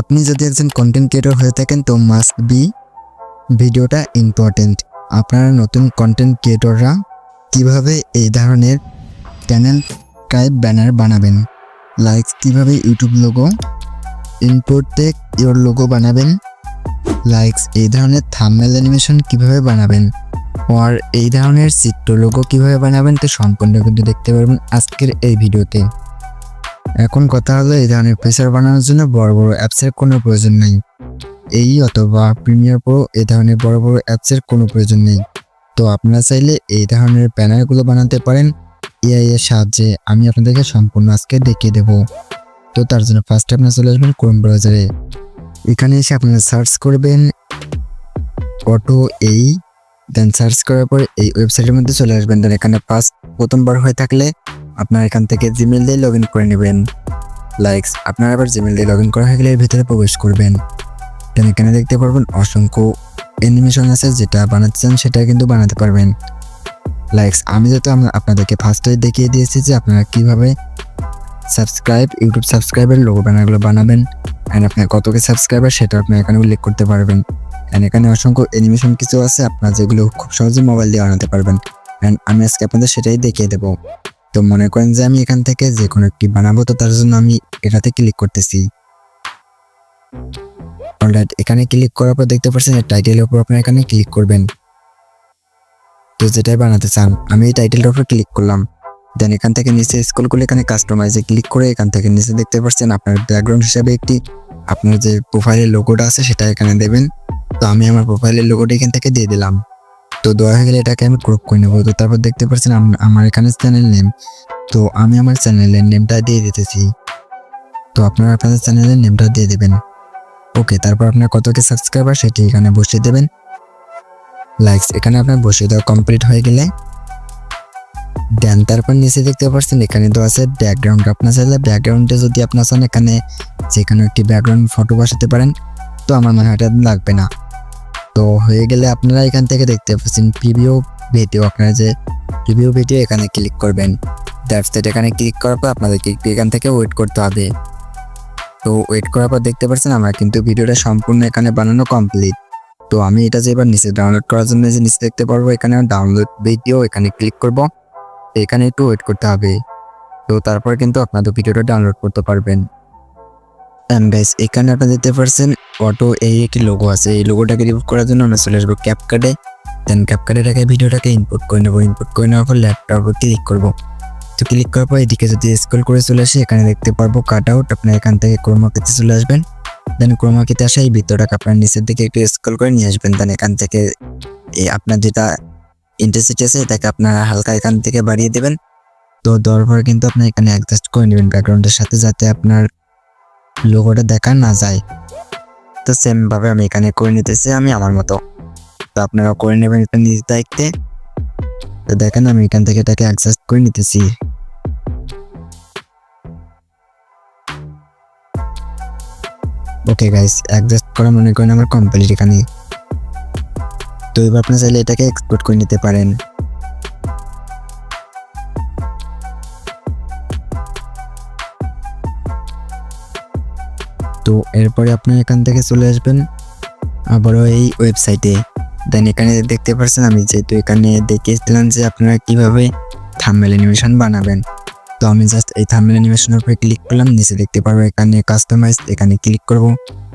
আপনি যদি একজন কন্টেন্ট ক্রিয়েটর হয়ে থাকেন, তো মাস্ট বি ভিডিওটা ইম্পর্টেন্ট আপনারা নতুন কন্টেন্ট ক্রিয়েটররা কীভাবে এই ধরনের চ্যানেল টাইপ ব্যানার বানাবেন? লাইক কীভাবে YouTube logo input take your logo বানাবেন? লাইকস এই ধরনের থাম্বনেল অ্যানিমেশন কীভাবে বানাবেন? আর এই ধরনের চিত্র লোগো কীভাবে বানাবেন? তো সম্পূর্ণ কিন্তু দেখতে পারবেন আজকের এই ভিডিওতে। এখন কথা হলো, এই ধরনের প্রেসার বানানোর জন্য বড় বড় অ্যাপসের কোনো প্রয়োজন নেই। এই অথবা প্রিমিয়ার প্রো এই ধরনের বড় বড় অ্যাপসের কোনো প্রয়োজন নেই। তো আপনারা চাইলে এই ধরনের ব্যানারগুলো বানাতে পারেন। এআই এর সাহায্যে আমি আপনাদেরকে সম্পূর্ণ আজকে দেখিয়ে দেব। তো তার জন্য ফার্স্টে আপনারা চলে আসবেন ক্রোম ব্রাউজারে এখানে এসে আপনারা সার্চ করবেন অটো এই দেন সার্চ করার পর এই ওয়েবসাইটের মধ্যে চলে আসবেন। দেন এখানে ফার্স্ট প্রথমবার হয়ে থাকলে আপনার এখান থেকে জিমেল দিয়ে লগ ইন করে নেবেন। লাইকস আপনার আবার জিমেল দিয়ে লগ ইন করা হয়ে গেলে ভিতরে প্রবেশ করবেন। দেন এখানে দেখতে পারবেন অসংখ্য অ্যানিমেশন আছে, যেটা বানাতে চান সেটা কিন্তু বানাতে পারবেন। লাইকস আমি যেহেতু আপনাদেরকে ফার্স্টে দেখিয়ে দিয়েছি যে আপনারা কীভাবে সাবস্ক্রাইব ইউটিউব সাবস্ক্রাইবের লোগো ব্যানারগুলো বানাবেন অ্যান্ড আপনার কত কি সাবস্ক্রাইবার সেটা আপনি এখানে উল্লেখ করতে পারবেন। অ্যান্ড এখানে অসংখ্য অ্যানিমেশন কিছু আছে, আপনার যেগুলো খুব সহজে মোবাইল দিয়ে বানাতে পারবেন। অ্যান্ড আমি আজকে আপনাদের সেটাই দেখিয়ে দেবো। তো মনে করেন যে আমি এখান থেকে যে কোনো একটি বানাবো, তো তার জন্য আমি এটাতে ক্লিক করতেছি। অলরাইট এখানে ক্লিক করার পর দেখতে পাচ্ছেন টাইটেলের উপর আপনারা এখানে ক্লিক করবেন। তো যেটাই বানাতে চান, আমি এই টাইটেলটার উপর ক্লিক করলাম। দেন এখান থেকে নিচে স্কুল করলে এখানে কাস্টমাইজে ক্লিক করে এখান থেকে নিচে দেখতে পাচ্ছেন আপনার ব্যাকগ্রাউন্ড হিসাবে একটি, আপনার যে প্রোফাইলের লোগোটা আছে সেটা এখানে দেবেন। তো আমি আমার প্রোফাইলের লোগোটা এখান থেকে দিয়ে দিলাম। তো দেওয়া হয়ে গেলে এটাকে আমি ক্রপ করে নেব। তো তারপর দেখতে পাচ্ছেন আমার এখানে চ্যানেল নেম তো আমি আমার চ্যানেলের নেমটা দিয়ে দিতেছি। তো আপনারা আপনাদের চ্যানেলের নেমটা দিয়ে দেবেন। ওকে তারপর আপনার কত কি সাবস্ক্রাইবার সেটি এখানে বসিয়ে দেবেন। লাইকস এখানে আপনার বসিয়ে দেওয়া কমপ্লিট হয়ে গেলে। দেন তারপর নিচে দেখতে পাচ্ছেন এখানে তো আছে ব্যাকগ্রাউন্ড আপনার চাইলে ব্যাকগ্রাউন্ডে যদি আপনার চান এখানে যেখানে একটি ব্যাকগ্রাউন্ড ফটো বসাতে পারেন। তো আমার মনে হয় এটা লাগবে না। তো হয়ে গেলে আপনারা এখান থেকে দেখতে পাচ্ছেন প্রিভিউ ভিডিও আপনারা যে প্রিভিউ ভিডিও এখানে ক্লিক করবেন। দ্যাটস দ্যাট এখানে ক্লিক করার পর আপনাদেরকে এখান থেকে ওয়েট করতে হবে। তো ওয়েট করার পর দেখতে পাচ্ছেন আমার কিন্তু ভিডিওটা সম্পূর্ণ এখানে বানানো কমপ্লিট তো আমি এটা যে এবার নিচে ডাউনলোড করার জন্য যে নিচে দেখতে পারব, এখানে ডাউনলোড ভিডিও এখানে ক্লিক করব। এখানে একটু ওয়েট করতে হবে। তো তারপর কিন্তু আপনাদের ভিডিওটা ডাউনলোড করতে পারবেন। অ্যান্ড গাইস এখানে আপনারা দেখতে পাচ্ছেন অটো, এই একটি লোগো আছে। এই লোগোটাকে রিমুভ করার জন্য আমরা চলে আসব ক্যাপকাটে দেন ক্যাপকাটে রেখে ভিডিওটাকে ইনপুট করে নেব। ইনপুট করে নেওয়ার পর ল্যাপটপ ক্লিক করব। তো ক্লিক করার পর এদিকে যদি স্ক্রল করে চলে আসে, এখানে দেখতে পারব কাট আউট আপনি এখান থেকে ক্রোমাকিতে চলে আসবেন। দেন ক্রোমাকিতে আসা এই ভিতরটাকে আপনার নিচের দিকে একটু স্ক্রল করে নিয়ে আসবেন। দেন এখান থেকে আপনার যেটা ইন্টেন্সিটি আছে, এটাকে আপনারা হালকা এখান থেকে বাড়িয়ে দেবেন। তো দেওয়ার পর কিন্তু আপনি এখানে অ্যাডজাস্ট করে নেবেন ব্যাকগ্রাউন্ডের সাথে, যাতে আপনার লোগোটা দেখা না যায়। তো সেম ভাবে আমি এখানে করে নিতেছি, আমি আমার মতো। তো আপনারা করে নেবেন এটা নিজ দায়িত্বে। তো দেখেন আমি এখান থেকে এটাকে অ্যাডজাস্ট করে নিতেছি। ওকে গাইস অ্যাডজাস্ট করা মনে করেন আমার কমপ্লিট এখানে। তো এবার আপনি চাইলে এটাকে এক্সপোর্ট করে নিতে পারেন। তো এরপরে আপনি এখান থেকে চলে আসবেন আবারও এই ওয়েবসাইটে দেন এখানে দেখতে পাচ্ছেন আমি যেহেতু এখানে দেখিয়েছিলাম যে আপনারা কীভাবে থাম্বনেল অ্যানিমেশন বানাবেন। তো আমি জাস্ট এই থাম্বনেল অ্যানিমেশনের উপরে ক্লিক করলাম, নিচে দেখতে পারব এখানে কাস্টমাইজ এখানে ক্লিক করব।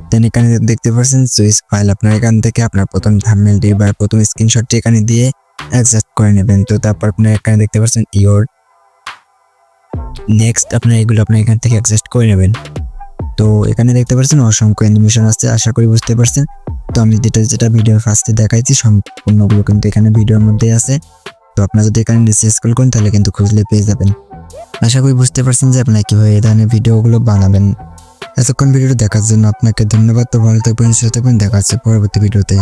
দেন এখানে দেখতে পাচ্ছেন চয়েস ফাইল আপনার এখান থেকে আপনার প্রথম থাম্বনেলটি বা প্রথম স্ক্রিনশটটি এখানে দিয়ে অ্যাডজাস্ট করে নেবেন। তো তারপর আপনি এখানে দেখতে পাচ্ছেন ইওর নেক্সট আপনার এগুলো আপনার এখান থেকে অ্যাডজাস্ট করে নেবেন। তো এখানে দেখতে পাচ্ছেন অসংখ্য অ্যানিমেশন আছে, আশা করি বুঝতে পারছেন। তো আমি যেটা যেটা ভিডিও ফার্স্টে দেখাইছি, সম্পূর্ণগুলো কিন্তু এখানে ভিডিওর মধ্যে আছে। তো আপনারা যদি এখানে নিচে স্ক্রল করেন, তাহলে কিন্তু খুঁজলে পেয়ে যাবেন। আশা করি বুঝতে পারছেন যে আপনারা কীভাবে এই ধরনের ভিডিওগুলো বানাবেন। এতক্ষণ ভিডিওটা দেখার জন্য আপনাকে ধন্যবাদ। তো ভালো থাকবেন, সুস্থ থাকবেন। দেখা হচ্ছে পরবর্তী ভিডিওতে